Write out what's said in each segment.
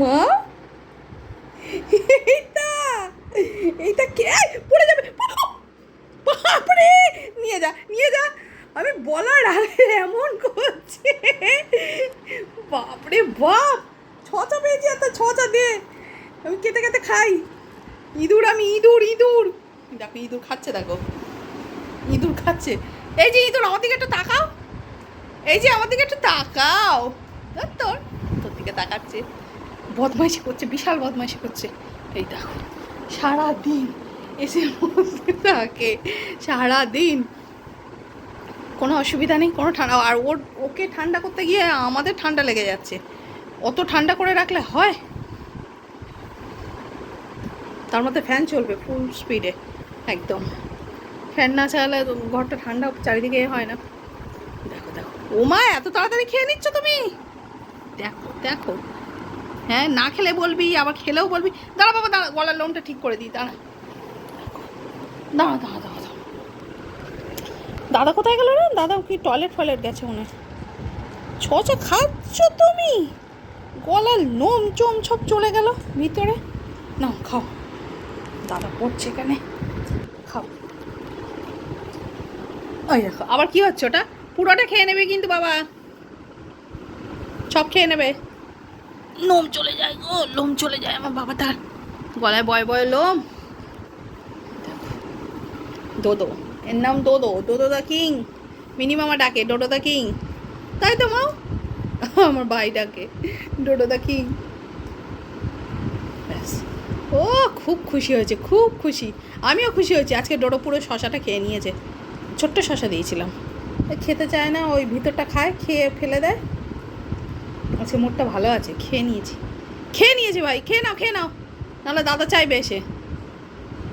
মা? এইটা এইটা কে? পড়ে যাবে। বাপরে! নিয়ে যা নিয়ে যা। আমি বলার আগে এমন করছে। বাপরে বাপ! ছচা পেয়েছি এত ছচা দে। আমি কেটে কেটে খাই। ইঁদুর আমি, ইঁদুর ইঁদুর। দেখো, ইঁদুর খাচ্ছে, দেখো। ইঁদুর খাচ্ছে। এই যে ইঁদুর, আমার দিকে একটু তাকাও। এই যে, আমার দিকে একটু তাকাও। তোর তোর দিকে তাকাচ্ছে। বদমাইশি করছে, বিশাল বদমাইশি করছে। এই দেখো, সারাদিন এসে বসে থাকে, সারাদিন। কোনো অসুবিধা নেই, কোনো ঠান্ডা, আর ওর, ওকে ঠান্ডা করতে গিয়ে আমাদের ঠান্ডা লেগে যাচ্ছে। অত ঠান্ডা করে রাখলে হয়? তার মধ্যে ফ্যান চলবে ফুল স্পিডে একদম। ফ্যান না চালালে ঘরটা ঠান্ডা, চারিদিকে হয় না। দেখো দেখো। ও মা এত তাড়াতাড়ি খেয়ে নিচ্ছ তুমি? দেখো দেখো। হ্যাঁ না খেলে বলবি, আবার খেলেও বলবি। দাঁড়া বাবা, দাঁড়া, গলার লোমটা ঠিক করে দিই, দাঁড়া। দাঁড়া দাঁড়া দাঁড়া দাদা কোথায় গেল রে? দাদা কি টয়লেট ফয়লেট গেছে হয়। ছচা খাচ্ছ তুমি? গলার লোম চোম সব চলে গেল ভিতরে। না খাও। দাদা পড়ছে এখানে। খাও। ওই দেখো, আবার কি হচ্ছে ওটা? পুরোটা খেয়ে নেবে কিন্তু বাবা। সব খেয়ে নেবে। লোম চলে যায় গো, লোম চলে যায় আমার বাবা তার। গলায় বয় বয় লোম। দোদো, এর নাম দোদো দোদো দা কিং। মিনি মামা ডাকে ডোডো দা কিং। তাই তো মাও আমার ভাই ডাকে ডোডো দা কিং। ব্যাস। ও, খুব খুশি হয়েছে, খুব খুশি। আমিও খুশি হয়েছি, আজকে ডোডো পুরো শশাটা খেয়ে নিয়েছে। ছোট্ট শশা দিয়েছিলাম। খেতে চায় না, ওই ভিতরটা খায়, খেয়ে ফেলে দেয়। আজকে মুডটা ভালো আছে, খেয়ে নিয়েছি। খেয়ে নিয়েছি ভাই, খেয়ে নাও খেয়ে নাও। নাহলে দাদা চাইবে এসে।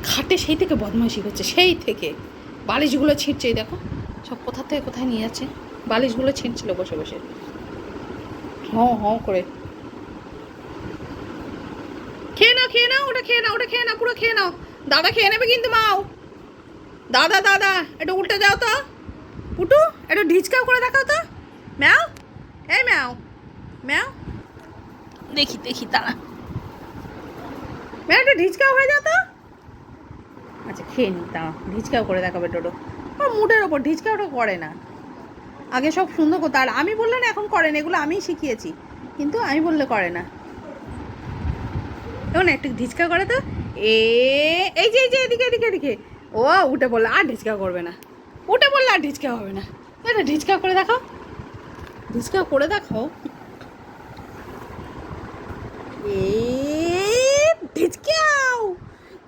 খাটে সেই থেকে বদমাইশি করছে, সেই থেকে। বালিশগুলো ছিঁড়ছে দেখো। সব কোথা থেকে কোথায় নিয়ে যাচ্ছে? বালিশগুলো ছিঁড়ছিল বসে বসে। হ্যাঁ হ্যাঁ করে। খেয়ে নাও খেয়ে নাও, ওটা খেয়ে নাও, ওটা খেয়ে নাও, পুরো খেয়ে নাও। দাদা খেয়ে নেবে কিন্তু মাও। দাদা দাদা, একটু উল্টে যাও তো। পুটু, একটু ঢিচকাও করে দেখাও তো। ম্যাও, এই ম্যাও। ম্যাও? দেখি দেখি তারা ম্যাও একটু ঢিচকাও হয়ে যাও তো আচ্ছা খেয়ে নি তা ঢিচকাও করে দেখাবে টোটো ও মুডের ওপর ঢিচকাওটা করে না। আগে সব সুন্দর করতো। আর আমি বললে না এখন করে না এগুলো আমিই শিখিয়েছি। কিন্তু আমি বললে করে না। এখন একটু ঢিচকা করে তো। এ এই যে এই যে এদিকে এদিকে এদিকে। ও উঠে বললে আর ঢিচকা করবে না। উঠে বললে আর ঢিচকা হবে না। এটা ঢিচকা করে দেখাও। ঢিচকা করে দেখাও। এ ঢিচকাও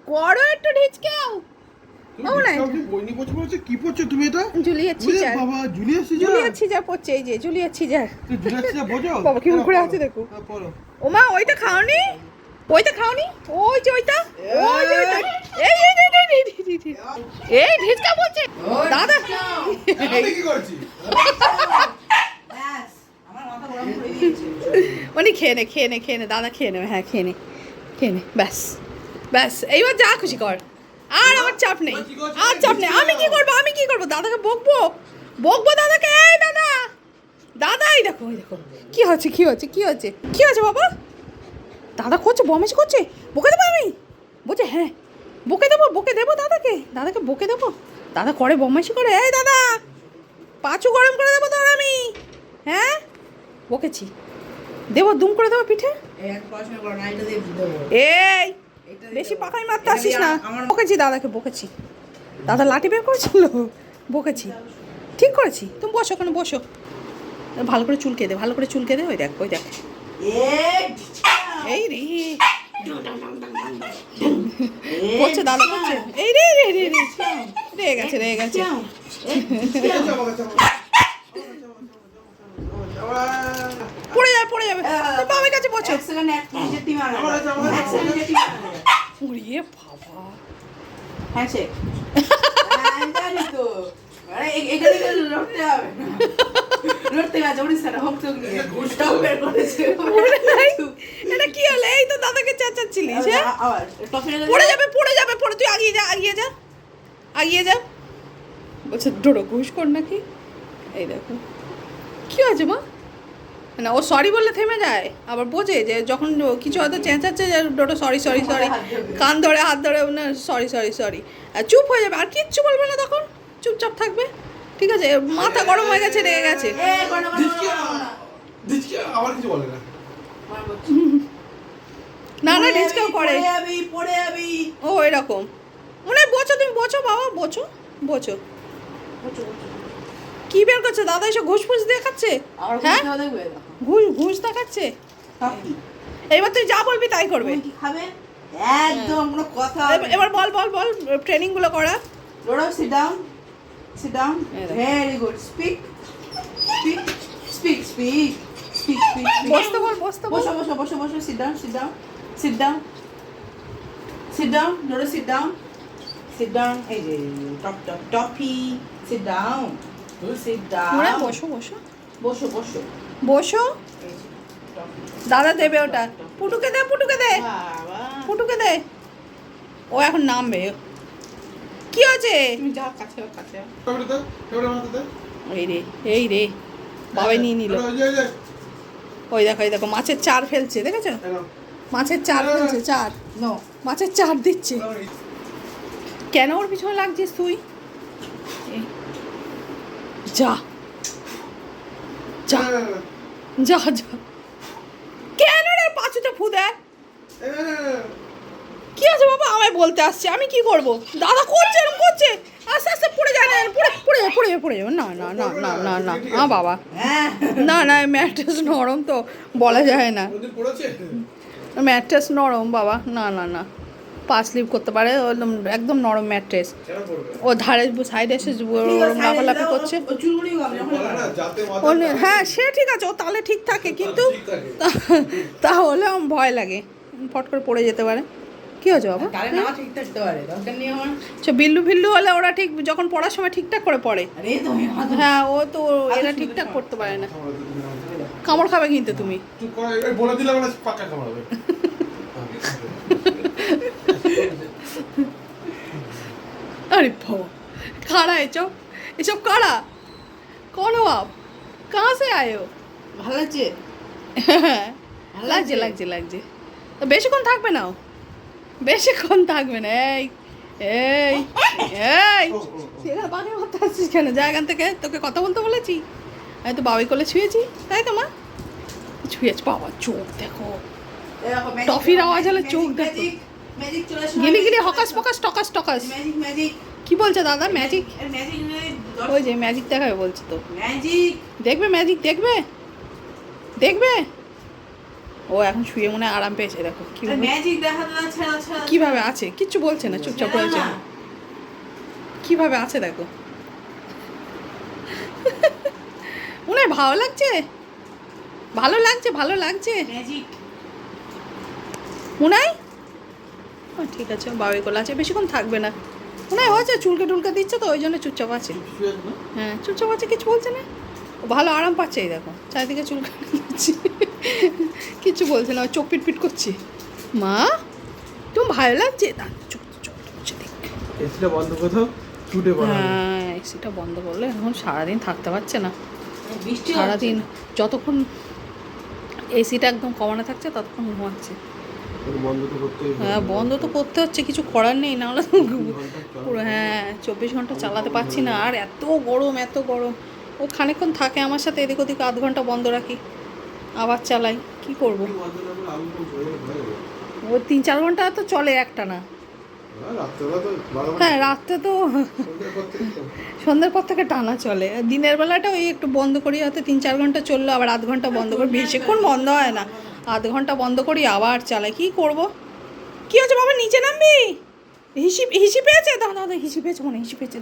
করো একটু ঢিচকাও কি পড়ছো তুমি এটা জুলিয়েট ওরে সিজার বাবা জুলিয়াস সিজার সিজার পড়ছে এই যে জুলিয়েট সিজার বোঝো বাবা, কিরম করে আছে দেখো। হ্যাঁ, ওমা ওইটা খাওনি ওইটা খাওনি ওই যে ওইটা ওই যে ওইটা এই এই এই, এই, ঢিচকা বলছে দাদা কি উনি খেয়ে নে খেয়ে নে খেয়ে নে দাদা খেয়ে নেবে হ্যাঁ খেয়ে নে খেয়ে নে ব্যাস ব্যাস এইবার যা খুশি কর। আর আমার চাপ নেই আর চাপ নেই আমি কি করব আমি কি করব? দাদাকে বকবো বকবো দাদাকে এই দাদা দাদা এই দেখো এই দেখো কি হচ্ছে কি হচ্ছে কি হচ্ছে কি হচ্ছে বাবা? দাদা করছে বমেশ করছে বকে দেবো আমি? বলছে হ্যাঁ বকে দেবো বকে দেবো দাদাকে দাদাকে বকে দেবো দাদা করে বদমাইশি করে এই দাদা পাঁচু গরম করে দেবো তোর আমি হ্যাঁ? বকেছি দেবো দুম করে দেবো পিঠে এই বেশি পাকাই মারতে আসিস না বকেছি দাদাকে বকেছি দাদা লাঠি বের করেছিল বকেছি ঠিক করেছি তুমি বসো ওখানে বসো ভালো করে চুলকে দে ভালো করে চুলকে দে ওই দেখ ওই দেখ এই রে করছে দাদা করছে এই রে রে রে রে রে গেছে রে গেছে পড়ে পড়ে যাবে। তোর বাবার কাছে বসো। উড়িয়ে বাবা। এটা কি হলো? এই তো দাদাকে চেঁচাচ্ছিলিস হ্যাঁ? পড়ে যাবে পড়ে যাবে পড়ে। তুই আগিয়ে যা আগিয়ে যা। আগিয়ে যা। বলছে ডোডো ঘুষ কর নাকি? এই দেখো। কি আছে মা? না ও সরি বললে থেমে যায়। আবার বোঝে যে যখন কিছু হয়তো চেঁচাচ্ছে যে ডোটো সরি সরি সরি কান ধরে হাত ধরে না সরি সরি সরি আর চুপ হয়ে যাবে। আর কিচ্ছু বলবে না তখন। চুপচাপ থাকবে। ঠিক আছে? মাথা গরম হয়ে গেছে রেগে গেছে। না, না, ডিসকাও যাবি, করে। যাবি ও এরকম। মনে হয় বোঝো তুমি বোঝো বাবা বোঝো বোঝো। কি বের করছে? দাদা এসব ঘুষ ফুস দিয়ে খাচ্ছে আর হ্যাঁ। ঘুষ ঘুষ দেখাচ্ছে? এবার তুই যা বলবি তাই করবে। খাবে? একদম কোনো কথা এবার- বল বল বল ট্রেনিংগুলো করা লোডো sit down sit down. Very good speak speak speak speak speak speak বসতে বল বসতে বসো বসো বসো বসো sit down sit down sit down sit down লোডো sit down sit down এই যে টপ টপ টপি সিট ডাউন সিট ডাউন বসো বসো। বসো। দাদা দেবে ওটা। পুটুকে দে পুটুকে দে। পুটুকে দে। ও এখন নামবে। কি আছে এই রে এই রে। বাবাই নিয়ে নিল। ওই দেখো এই দেখো মাছের চার ফেলছে দেখেছ? মাছের চার ফেলছে চার। নো মাছের চার দিচ্ছে। কেন ওর পিছনে লাগছিস তুই? যা। যা যা যা। কেন রে পাঁচুতে ফু দেয়। কি আছে বাবা? আমায় বলতে আসছে আমি কি করব? দাদা করছে এরকম করছে। আস্তে আস্তে পড়ে যায় না পড়ে পড়ে যাবে পড়ে যাবে পড়ে যাবে না না না না না না। না বাবা। না না ম্যাট্রেস নরম তো বলা যায় না। ম্যাট্রেস নরম বাবা। না না না। পা স্লিপ করতে পারে একদম একদম নরম ম্যাট্রেস। ও ধারে সাইডে এসে লাফালাফি করছে। হ্যাঁ সে ঠিক আছে ও তাহলে ঠিক থাকে কিন্তু তাহলে আমার ভয় লাগে। ফট করে পড়ে যেতে পারে। কি হয়েছে বাবা? তাহলে না ঠিক থাকতে পারে দরকার নেই আমার। আচ্ছা বিল্লু ফিল্লু হলে ওরা ঠিক যখন পড়ার সময় ঠিকঠাক করে পড়ে। তুমি হ্যাঁ ও তো এরা ঠিকঠাক করতে পারে না। কামড় খাবে কিন্তু তুমি। বলে দিলাম না পাক্কা আরে বাবা কারা এসব? এসব কারা? কোন আপ কাহা সে আয়ো? ভালো লাগছে? আছে লাগছে লাগছে? লাগছে তো বেশিক্ষণ থাকবে না বেশিক্ষণ থাকবে না এই এই এই। সেরা বাঘের মতো আসছিস কেন? যা এখান থেকে তোকে কথা বলতে বলেছি। আমি তো বাবাই কোলে ছুঁয়েছি তাই তো মা? ছুঁয়েছি বাবা চোখ দেখো। টফির আওয়াজ হলে চোখ দেখো। গিলি গিলি হকাস পকাস টকাস টকাস। ম্যাজিক ম্যাজিক কি বলছে দাদা? ম্যাজিক ওই যে ম্যাজিক দেখাবে বলছে তো। Magic, দেখবে ম্যাজিক দেখবে? দেখবে? ও এখন শুয়ে মনে আরাম পেয়েছে দেখো আর কীভাবে আছে? কিচ্ছু বলছে না চুপচাপ বলছে না। কীভাবে আছে দেখো। মনে ভালো লাগছে? ভালো লাগছে ভালো লাগছে। Magic, মনে হয়? ও, ঠিক আছে বাবাই কোলা আছে বেশিক্ষণ থাকবে না। মনে হয়েছে চুলকে টুলকে দিচ্ছে তো ওই জন্য চুপচাপ আছে? হ্যাঁ চুপচাপ আছে কিছু বলছে না। ও ভালো আরাম পাচ্ছে এই দেখো চারিদিকে চুল দিচ্ছি। কিছু বলছে না ও চোখ পিট পিট করছে। মা তুমি ভালো লাগছে? চোখ এসিটা বন্ধ কোথাও হ্যাঁ এসিটা বন্ধ করলে এখন সারাদিন থাকতে পারছে না। বৃষ্টি সারাদিন যতক্ষণ এসিটা একদম কমানো থাকছে ততক্ষণ ঘুমাচ্ছে। হ্যাঁ বন্ধ তো করতে হচ্ছে কিছু করার নেই নাহলে তো পুরো হ্যাঁ চব্বিশ ঘণ্টা চালাতে পারছি না। আর এত গরম এত গরম। ও খানিকক্ষণ থাকে আমার সাথে এদিক ওদিক আধ ঘণ্টা বন্ধ রাখি। আবার চালাই কি করব? ও তিন চার ঘণ্টা তো চলে একটা না। বারো হ্যাঁ রাত্রে তো সন্ধ্যের পর থেকে তো। সন্ধ্যের পর থেকে টানা চলে। দিনের বেলাটা ওই একটু বন্ধ করি হয়তো তিন চার ঘণ্টা চলল আবার আধ ঘণ্টা বন্ধ করি। বেশিক্ষণ বন্ধ হয় না। আধ ঘণ্টা বন্ধ করি, আবার চালাই। কি করব? কী হচ্ছে বাবা, নিচে নামবি? হিসি হিসি পেয়েছে? দাদা দাদা হিসি পেয়েছে, মনে হিসি পেয়েছে।